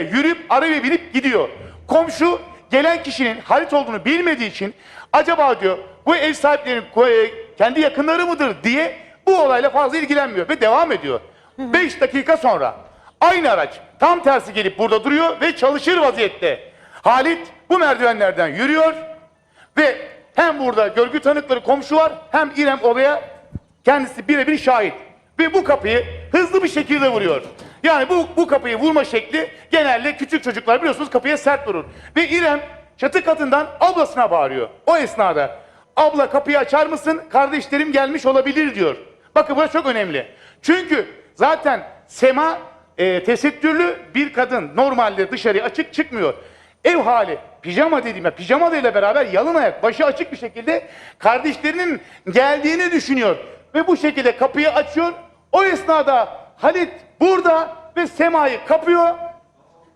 yürüyüp arabaya binip gidiyor. Komşu gelen kişinin Halit olduğunu bilmediği için acaba diyor bu ev sahiplerinin e, kendi yakınları mıdır diye bu olayla fazla ilgilenmiyor ve devam ediyor. 5 dakika sonra aynı araç tam tersi gelip burada duruyor ve çalışır vaziyette. Halit bu merdivenlerden yürüyor ve hem burada görgü tanıkları komşu var hem İrem olaya kendisi birebir şahit. Ve bu kapıyı hızlı bir şekilde vuruyor. Yani bu, bu kapıyı vurma şekli genelde küçük çocuklar biliyorsunuz kapıya sert vurur. Ve İrem çatı katından ablasına bağırıyor. O esnada abla kapıyı açar mısın kardeşlerim gelmiş olabilir diyor. Bakın burası çok önemli. Çünkü zaten Sema e, tesettürlü bir kadın normalde dışarıya açık çıkmıyor. Ev hali pijama dediğimde pijama ile beraber yalın ayak başı açık bir şekilde kardeşlerinin geldiğini düşünüyor. Ve bu şekilde kapıyı açıyor. O esnada Halit burada ve Sema'yı kapıyor